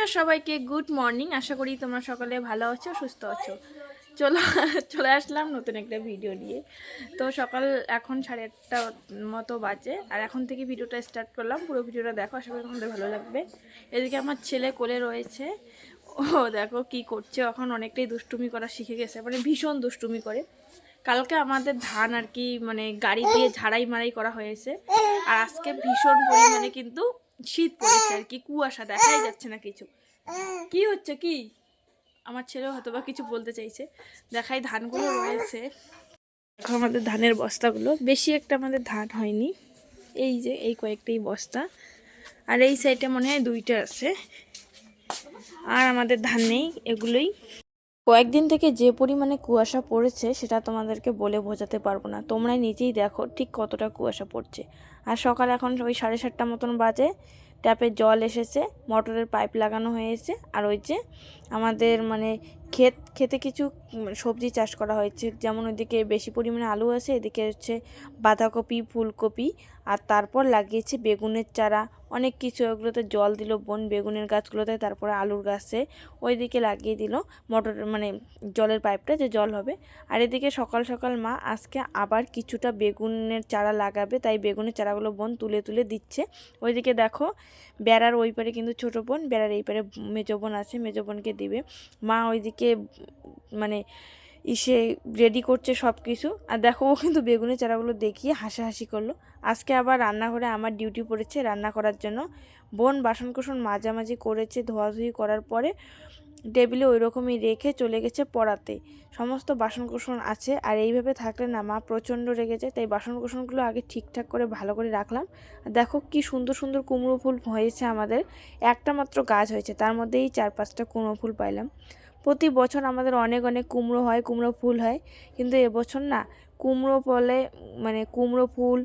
নমস্কার সবাইকে, good morning. আশা করি তোমরা সকলে ভালো আছো, সুস্থ আছো। চলো, চলে আসলাম নতুন একটা ভিডিও নিয়ে। তো সকাল এখন সাড়ে আটটা মতো বাজে, আর এখন থেকে ভিডিওটা স্টার্ট করলাম। পুরো ভিডিওটা দেখো, আশা করি তোমাদের ভালো লাগবে। এদিকে আমার ছেলে কোলে রয়েছে। ও দেখো কি করছে এখন অনেকটাই দুষ্টুমি করা শিখে গেছে মানে ভীষণ দুষ্টুমি করে। কালকে আমাদের ধান আর কি মানে গাড়ি দিয়ে ঝাড়াই মারাই করা হয়েছে। আর আজকে ভীষণ পরিমাণে কিন্তু শীত পড়েছে আর কি, কুয়াশা দেখাই যাচ্ছে না কিছু। কি হচ্ছে কি? আমার ছেলেও হয়তো বা কিছু বলতে চাইছে। দেখাই ধানগুলো রয়েছে। দেখো আমাদের ধানের বস্তাগুলো। বেশি একটা আমাদের ধান হয়নি। এই যে, এই কয়েকটাই বস্তা। আর এই সাইডে মনে হয় দুইটা আছে। আর আমাদের ধান নেই, এগুলোই কয়েকদিন থেকে যে পরিমাণে কুয়াশা পড়েছে, সেটা তোমাদেরকে বলে বোঝাতে পারব না। তোমরা নিজেই দেখো ঠিক কতটা কুয়াশা পড়ছে। আর সকাল এখন ওই সাড়ে সাতটা মতন বাজে। ট্যাপে জল এসেছে, মোটরের পাইপ লাগানো হয়েছে। আর ওই যে আমাদের মানে ক্ষেত খেতে কিছু সবজি চাষ করা হয়েছে। যেমন ওইদিকে বেশি পরিমাণে আলু আছে, এদিকে হচ্ছে বাঁধাকপি, ফুলকপি, আর তারপর লাগিয়েছে বেগুনের চারা। অনেক কিছু, ওগুলোতে জল দিল বোন, বেগুনের গাছগুলোতে, তারপরে আলুর গাছে। ওইদিকে লাগিয়ে দিল মোটর মানে জলের পাইপটা, যে জল হবে। আর এদিকে সকাল সকাল মা আজকে আবার কিছুটা বেগুনের চারা লাগাবে, তাই বেগুনের চারাগুলো বোন তুলে তুলে দিচ্ছে। ওইদিকে দেখো, বেড়ার ওই পারে কিন্তু ছোটো বোন, বেড়ার এই পারে মেজো বোন আছে, মেজো বোনকে দিবে। মা ওইদিকে মানে ইসে রেডি করছে সব কিছু আর দেখো, ও কিন্তু বেগুনের চারাগুলো দেখিয়ে হাসাহাসি করল। আজকে আবার রান্নাঘরে আমার ডিউটি পড়েছে রান্না করার জন্য। বোন বাসন কোসন মাঝামাঝি করেছে ধোয়াধুয়ি করার পরে টেবিলে ওই রকমই রেখে চলে গেছে পড়াতে। সমস্ত বাসন কোসন আছে আর এইভাবে থাকলে না মা প্রচণ্ড রেগেছে তাই বাসন কোসনগুলো আগে ঠিকঠাক করে ভালো করে রাখলাম। আর দেখো কি সুন্দর সুন্দর কুমড়ো ফুল হয়েছে আমাদের। একটা মাত্র গাছ হয়েছে, তার মধ্যেই চার পাঁচটা কুমড়ো ফুল পাইলাম। প্রতি বছর আমাদের অনেক অনেক কুমড়ো হয়, কুমড়ো ফুল হয়। কিন্তু এবছর না, কুমড়ো ফলে মানে কুমড়ো ফুল,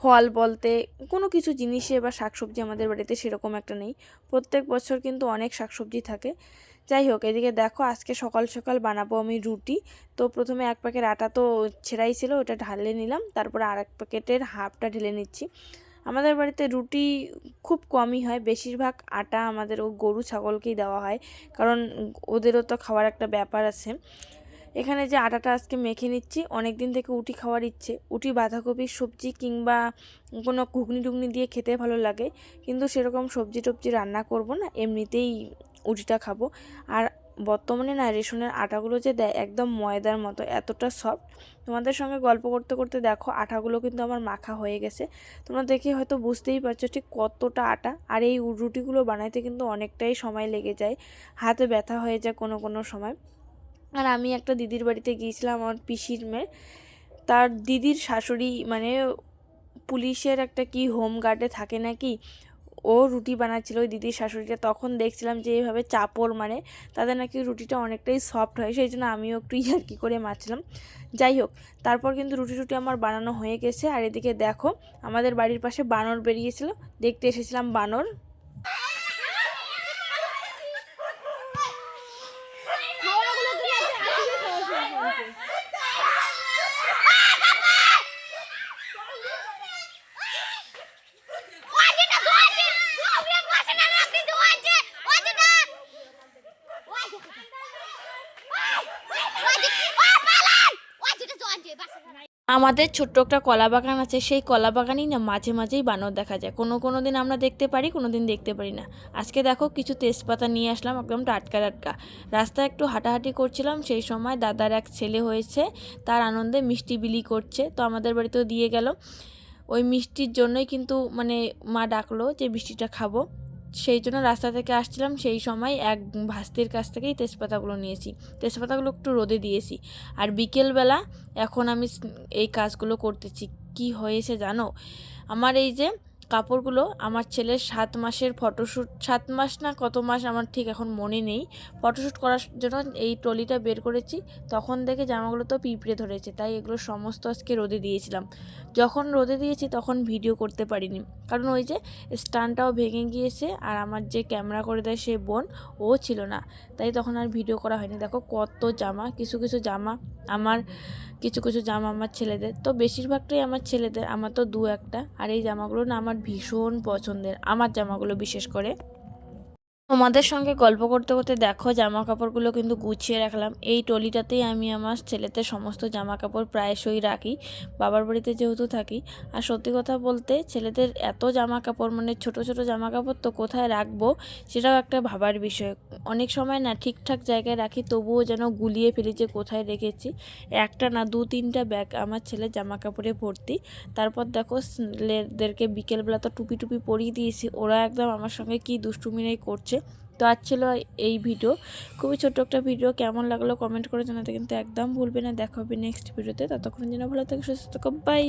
ফল বলতে কোনো কিছু জিনিসে বা শাকসবজি আমাদের বাড়িতে সেরকম একটা নেই। প্রত্যেক বছর কিন্তু অনেক শাকসবজি থাকে। যাই হোক, এদিকে দেখো, আজকে সকাল সকাল বানাবো আমি রুটি। তো প্রথমে এক প্যাকেট আটা তো ছেঁড়াই ছিল, ওটা ঢালে নিলাম। তারপরে আর এক প্যাকেটের হাফটা ঢেলে নিচ্ছি। আমাদের বাড়িতে রুটি খুব কমই হয়। বেশিরভাগ আটা আমাদের ও গরু, ছাগলকেই দেওয়া হয়। কারণ ওদেরও তো খাওয়ার একটা ব্যাপার আছে। এখানে যে আটাটা আজকে মেখে নিচ্ছি অনেক দিন থেকে উটি খাওয়ার ইচ্ছে। উটি বাঁধাকপির সবজি কিংবা কোনো ঘুগনি টুগনি দিয়ে খেতে ভালো লাগে। কিন্তু সেরকম সবজি টবজি রান্না করব না, এমনিতেই উটিটা খাব। আর বর্তমানে না রেশনের আটাগুলো যে দেয় একদম ময়দার মতো, এতটা সফট তোমাদের সঙ্গে গল্প করতে করতে দেখো আটাগুলো কিন্তু আমার মাখা হয়ে গেছে। তোমরা দেখে হয়তো বুঝতেই পারছ ঠিক কতটা আটা। আর এই রুটিগুলো বানাইতে কিন্তু অনেকটাই সময় লেগে যায়। হাতে ব্যথা হয়ে যায় কোনো কোনো সময়। আর আমি একটা দিদির বাড়িতে গিয়েছিলাম, আমার পিসির মেয়ে। তার দিদির শাশুড়ি মানে পুলিশের একটা কি হোম গার্ডে থাকে নাকি? ও রুটি বানাচ্ছিল ওই দিদির শাশুড়িটা, তখন দেখছিলাম যে এইভাবে চাপড় মানে তাদের নাকি রুটিটা অনেকটাই সফট হয়, সেই জন্য আমিও একটু ইয়ার্কি করে মারছিলাম। যাই হোক, তারপর কিন্তু রুটি টুটি আমার বানানো হয়ে গেছে। আর এদিকে দেখো, আমাদের বাড়ির পাশে বানর বেরিয়েছিল, দেখতে এসেছিলাম বানর। আমাদের ছোট্ট একটা কলা বাগান আছে, সেই কলা বাগানেই না মাঝে মাঝেই বানর দেখা যায়। কোনো কোনো দিন আমরা দেখতে পারি, কোনো দিন দেখতে পারি না। আজকে দেখো কিছু তেজপাতা নিয়ে আসলাম, একদম টাটকা টাটকা। রাস্তায় একটু হাঁটাহাঁটি করছিলাম, সেই সময় দাদার এক ছেলে হয়েছে, তার আনন্দে মিষ্টি বিলি করছে, তো আমাদের বাড়িতেও দিয়ে গেল। ওই মিষ্টির জন্যই কিন্তু মানে মা ডাকলো যে, মিষ্টিটা খাব। সেই জন্য রাস্তা থেকে আসছিলাম, সেই সময় এক ভাস্তির কাছ থেকেই তেজপাতাগুলো নিয়েছি। তেজপাতাগুলো একটু রোদে দিয়েছি। আর বিকেলবেলা এখন আমি এই কাজগুলো করতেছি। কি হয়েছে জানো? আমার এই যে কাপড়গুলো আমার ছেলের সাত মাসের ফটোশ্যুট সাত মাস না কত মাস আমার ঠিক এখন মনে নেই। ফটোশ্যুট করার জন্য এই ট্রলিটা বের করেছি, তখন দেখে জামাগুলো তো পিঁপড়ে ধরেছে, তাই এগুলো সমস্ত আজকে রোদে দিয়েছিলাম। যখন রোদে দিয়েছি তখন ভিডিও করতে পারিনি, কারণ ওই যে স্টানটাও ভেঙে গিয়েছে আর আমার যে ক্যামেরা করে দেয় সে বোন, ও ছিল না, তাই তখন আর ভিডিও করা হয়নি। দেখো কত জামা, কিছু কিছু জামা আমার, কিছু কিছু জামা আমার ছেলেদের, তো বেশিরভাগটাই আমার ছেলেদের, আমার তো দু একটা, আর এই জামাগুলো না আমার ভীষণ পছন্দের আমার জামাগুলো বিশেষ করে। তোমাদের সঙ্গে গল্প করতে করতে দেখো জামা কাপড়গুলো কিন্তু গুছিয়ে রাখলাম। এই টলিটাতেই আমি আমার ছেলেতে সমস্ত জামা কাপড় প্রায়শই রাখি, বাবার বাড়িতে যেহেতু থাকি। আর সত্যি কথা বলতে, ছেলেদের এত জামা কাপড় মানে ছোট ছোট জামা কাপড় তো কোথায় রাখব, সেটাও একটা ভাবার বিষয়। অনেক সময় না ঠিকঠাক জায়গায় রাখি, তবুও যেন গুলিয়ে ফেলি যে কোথায় রেখেছি। একটা না দু তিনটা ব্যাগ আমার ছেলের জামা কাপড়ে ভর্তি। তারপর দেখো, ছেলেদেরকে বিকেলবেলা তো টুপি টুপি পরিয়ে দিয়েছি, ওরা একদম আমার সঙ্গে কি দুষ্টুমিনাই করছে। তো আজ ছিল এই ভিডিও খুবই ছোট্ট একটা ভিডিও কেমন লাগল কমেন্ট করে জানাতে কিন্তু একদম ভুলবে না। দেখা হবে নেক্সট ভিডিওতে ততক্ষণ যেন ভালো থাকে, সুস্থ থাকো। বাই